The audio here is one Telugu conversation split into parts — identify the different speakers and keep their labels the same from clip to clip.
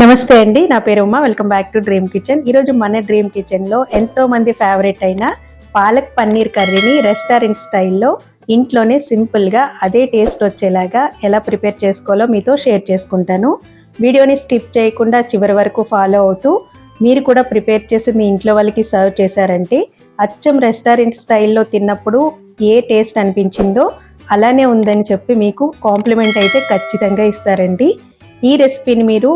Speaker 1: నమస్తే అండి నా పేరు Uma. Welcome back to dream kitchen ఈరోజు మన డ్రీమ్ కిచెన్లో ఎంతో మంది ఫేవరెట్ అయిన పాలక్ పన్నీర్ కర్రీని రెస్టారెంట్ స్టైల్లో ఇంట్లోనే సింపుల్గా అదే టేస్ట్ వచ్చేలాగా ఎలా ప్రిపేర్ చేసుకోవాలో మీతో షేర్ చేసుకుంటాను. వీడియోని స్కిప్ చేయకుండా చివరి వరకు ఫాలో అవుతూ మీరు కూడా ప్రిపేర్ చేసి మీ ఇంట్లో వాళ్ళకి సర్వ్ చేశారంటే అచ్చం రెస్టారెంట్ స్టైల్లో తిన్నప్పుడు ఏ టేస్ట్ అనిపించిందో అలానే ఉందని చెప్పి మీకు కాంప్లిమెంట్ అయితే ఖచ్చితంగా ఇస్తారండి. ఈ రెసిపీని మీరు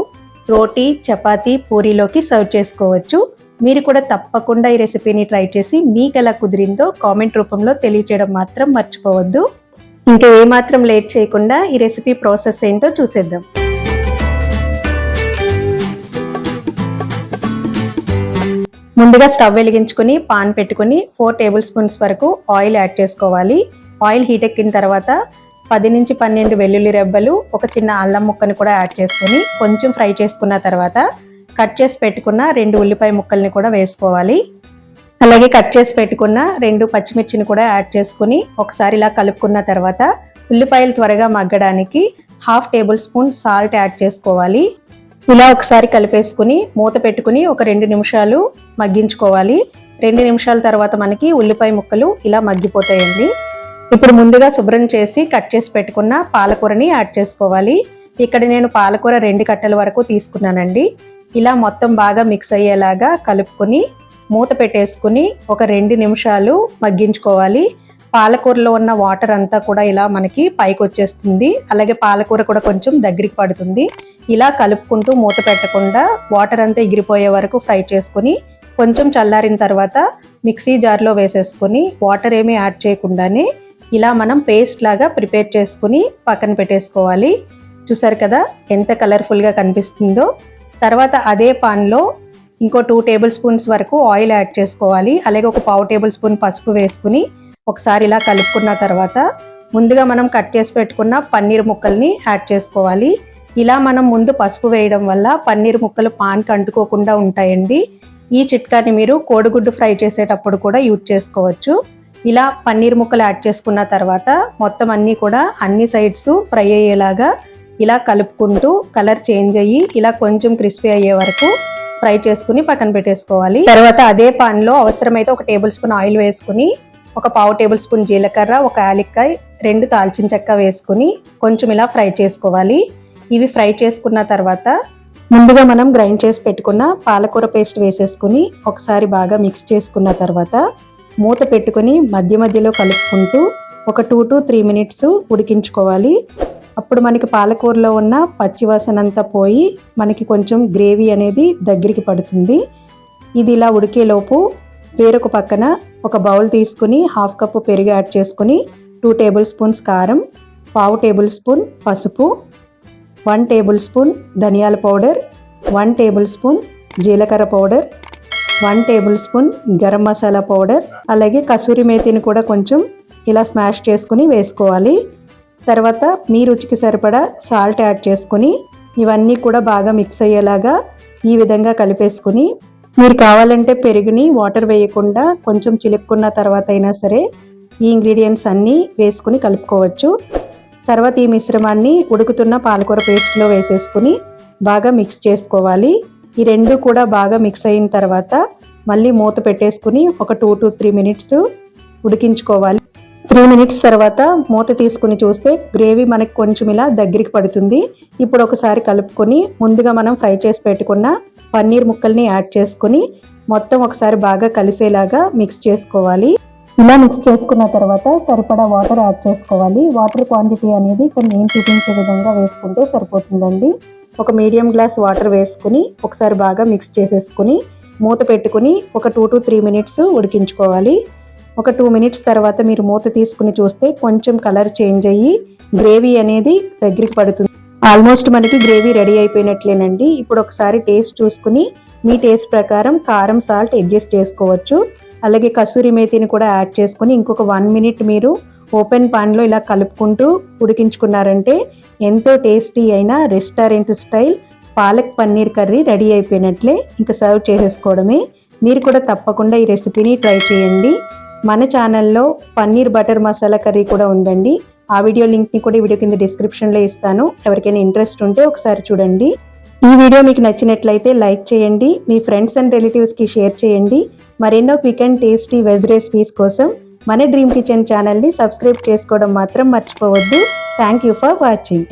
Speaker 1: రోటీ చపాతీ పూరీలోకి సర్వ్ చేసుకోవచ్చు. మీరు కూడా తప్పకుండా ఈ రెసిపీని ట్రై చేసి మీకు ఎలా కుదిరిందో కామెంట్ రూపంలో తెలియచేయడం మాత్రం మర్చిపోవద్దు. ఇంకా ఏమాత్రం లేట్ చేయకుండా ఈ రెసిపీ ప్రాసెస్ ఏంటో చూసేద్దాం. ముందుగా స్టవ్ వెలిగించుకుని పాన్ పెట్టుకుని ఫోర్ టేబుల్ స్పూన్స్ వరకు ఆయిల్ యాడ్ చేసుకోవాలి. ఆయిల్ హీట్ ఎక్కిన తర్వాత పది నుంచి పన్నెండు వెల్లుల్లి రెబ్బలు ఒక చిన్న అల్లం ముక్కని కూడా యాడ్ చేసుకొని కొంచెం ఫ్రై చేసుకున్న తర్వాత కట్ చేసి పెట్టుకున్న రెండు ఉల్లిపాయ ముక్కల్ని కూడా వేసుకోవాలి. అలాగే కట్ చేసి పెట్టుకున్న రెండు పచ్చిమిర్చిని కూడా యాడ్ చేసుకుని ఒకసారి ఇలా కలుపుకున్న తర్వాత ఉల్లిపాయలు త్వరగా మగ్గడానికి half tablespoon salt add చేసుకోవాలి. ఇలా ఒకసారి కలిపేసుకుని మూత పెట్టుకుని ఒక రెండు నిమిషాలు మగ్గించుకోవాలి. రెండు నిమిషాల తర్వాత మనకి ఉల్లిపాయ ముక్కలు ఇలా మగ్గిపోతాయండి. ఇప్పుడు ముందుగా శుభ్రం చేసి కట్ చేసి పెట్టుకున్న పాలకూరని యాడ్ చేసుకోవాలి. ఇక్కడ నేను పాలకూర రెండు కట్టల వరకు తీసుకున్నానండి. ఇలా మొత్తం బాగా మిక్స్ అయ్యేలాగా కలుపుకొని మూత పెట్టేసుకుని ఒక రెండు నిమిషాలు మగ్గించుకోవాలి. పాలకూరలో ఉన్న వాటర్ అంతా కూడా ఇలా మనకి పైకి వచ్చేస్తుంది. అలాగే పాలకూర కూడా కొంచెం దగ్గరికి పడుతుంది. ఇలా కలుపుకుంటూ మూత పెట్టకుండా వాటర్ అంతా ఎగిరిపోయే వరకు ఫ్రై చేసుకుని కొంచెం చల్లారిన తర్వాత మిక్సీ జార్లో వేసేసుకొని వాటర్ ఏమీ యాడ్ చేయకుండానే ఇలా మనం పేస్ట్ లాగా ప్రిపేర్ చేసుకుని పక్కన పెట్టేసుకోవాలి. చూసారు కదా ఎంత కలర్ఫుల్గా కనిపిస్తుందో. తర్వాత అదే పాన్లో ఇంకో టూ టేబుల్ స్పూన్స్ వరకు ఆయిల్ యాడ్ చేసుకోవాలి. అలాగే ఒక పావు టేబుల్ స్పూన్ పసుపు వేసుకుని ఒకసారి ఇలా కలుపుకున్న తర్వాత ముందుగా మనం కట్ చేసి పెట్టుకున్న పన్నీర్ ముక్కల్ని యాడ్ చేసుకోవాలి. ఇలా మనం ముందు పసుపు వేయడం వల్ల పన్నీర్ ముక్కలు పాన్కి అంటుకోకుండా ఉంటాయండి. ఈ చిట్కాని మీరు కోడిగుడ్డు ఫ్రై చేసేటప్పుడు కూడా యూజ్ చేసుకోవచ్చు. ఇలా పన్నీర్ ముక్కలు యాడ్ చేసుకున్న తర్వాత మొత్తం అన్నీ కూడా అన్ని సైడ్స్ ఫ్రై అయ్యేలాగా ఇలా కలుపుకుంటూ కలర్ చేంజ్ అయ్యి ఇలా కొంచెం క్రిస్పీ అయ్యే వరకు ఫ్రై చేసుకుని పక్కన పెట్టేసుకోవాలి. తర్వాత అదే పాన్లో అవసరమైతే ఒక టేబుల్ స్పూన్ ఆయిల్ వేసుకుని ఒక పావు టేబుల్ స్పూన్ జీలకర్ర ఒక యాలక్కాయ రెండు దాల్చిన చెక్క వేసుకుని కొంచెం ఇలా ఫ్రై చేసుకోవాలి. ఇవి ఫ్రై చేసుకున్న తర్వాత ముందుగా మనం గ్రైండ్ చేసి పెట్టుకున్న పాలకూర పేస్ట్ వేసేసుకుని ఒకసారి బాగా మిక్స్ చేసుకున్న తర్వాత మూత పెట్టుకుని మధ్య మధ్యలో కలుపుకుంటూ ఒక టూ టు త్రీ మినిట్స్ ఉడికించుకోవాలి. అప్పుడు మనకి పాలకూరలో ఉన్న పచ్చివాసన అంతా పోయి మనకి కొంచెం గ్రేవీ అనేది దగ్గరికి పడుతుంది. ఇది ఇలా ఉడికేలోపు వేరొక పక్కన ఒక బౌల్ తీసుకుని హాఫ్ కప్పు పెరుగు యాడ్ చేసుకుని టూ టేబుల్ స్పూన్స్ కారం పావు టేబుల్ స్పూన్ పసుపు వన్ టేబుల్ స్పూన్ ధనియాల పౌడర్ వన్ టేబుల్ స్పూన్ జీలకర్ర powder one tablespoon garam masala powder అలాగే కసూరి మేతిని కూడా కొంచెం ఇలా స్మాష్ చేసుకుని వేసుకోవాలి. తర్వాత మీ రుచికి సరిపడా సాల్ట్ యాడ్ చేసుకుని ఇవన్నీ కూడా బాగా మిక్స్ అయ్యేలాగా ఈ విధంగా కలిపేసుకుని మీరు కావాలంటే పెరుగుని వాటర్ వేయకుండా కొంచెం చిలుక్కున్న తర్వాత అయినా సరే ఈ ఇంగ్రీడియంట్స్ అన్నీ వేసుకుని కలుపుకోవచ్చు. తర్వాత ఈ మిశ్రమాన్ని ఉడుకుతున్న పాలకూర పేస్ట్లో వేసేసుకుని బాగా మిక్స్ చేసుకోవాలి. ఈ రెండు కూడా బాగా మిక్స్ అయిన తర్వాత మళ్ళీ మూత పెట్టేసుకుని ఒక టూ టు త్రీ మినిట్స్ ఉడికించుకోవాలి. త్రీ మినిట్స్ తర్వాత మూత తీసుకుని చూస్తే గ్రేవీ మనకి కొంచెం ఇలా దగ్గరికి పడుతుంది. ఇప్పుడు ఒకసారి కలుపుకొని ముందుగా మనం ఫ్రై చేసి పెట్టుకున్న పన్నీర్ ముక్కల్ని యాడ్ చేసుకుని మొత్తం ఒకసారి బాగా కలిసేలాగా మిక్స్ చేసుకోవాలి. ఇలా మిక్స్ చేసుకున్న తర్వాత సరిపడా వాటర్ యాడ్ చేసుకోవాలి. వాటర్ క్వాంటిటీ అనేది ఇక్కడ నేను చూపించే విధంగా వేసుకుంటే సరిపోతుందండి. ఒక మీడియం గ్లాస్ వాటర్ వేసుకుని ఒకసారి బాగా మిక్స్ చేసేసుకుని మూత పెట్టుకుని ఒక టూ టు త్రీ మినిట్స్ ఉడికించుకోవాలి. ఒక టూ మినిట్స్ తర్వాత మీరు మూత తీసుకుని చూస్తే కొంచెం కలర్ చేంజ్ అయ్యి గ్రేవీ అనేది దగ్గరికి పడుతుంది. ఆల్మోస్ట్ మనకి గ్రేవీ రెడీ అయిపోయినట్లేనండి. ఇప్పుడు ఒకసారి టేస్ట్ చూసుకుని మీ టేస్ట్ ప్రకారం కారం సాల్ట్ అడ్జస్ట్ చేసుకోవచ్చు. అలాగే కసూరి మేతిని కూడా యాడ్ చేసుకుని ఇంకొక వన్ మినిట్ మీరు ఓపెన్ పాన్లో ఇలా కలుపుకుంటూ ఉడికించుకున్నారంటే ఎంతో టేస్టీ అయిన restaurant style palak paneer curry ready అయిపోయినట్లే ఇంకా సర్వ్ చేసేసుకోవడమే. మీరు కూడా తప్పకుండా ఈ రెసిపీని ట్రై చేయండి. మన ఛానల్లో పన్నీర్ బటర్ మసాలా కర్రీ కూడా ఉందండి. ఆ వీడియో లింక్ని కూడా ఈ వీడియో కింద డిస్క్రిప్షన్లో ఇస్తాను. ఎవరికైనా ఇంట్రెస్ట్ ఉంటే ఒకసారి చూడండి. ఈ వీడియో మీకు నచ్చినట్లయితే లైక్ చేయండి. మీ ఫ్రెండ్స్ అండ్ రిలేటివ్స్కి షేర్ చేయండి. మరెన్నో quick and tasty veg recipes కోసం మన డ్రీమ్ కిచెన్ ఛానల్ని సబ్స్క్రైబ్ చేసుకోవడం మాత్రం మర్చిపోవద్దు. Thank you for watching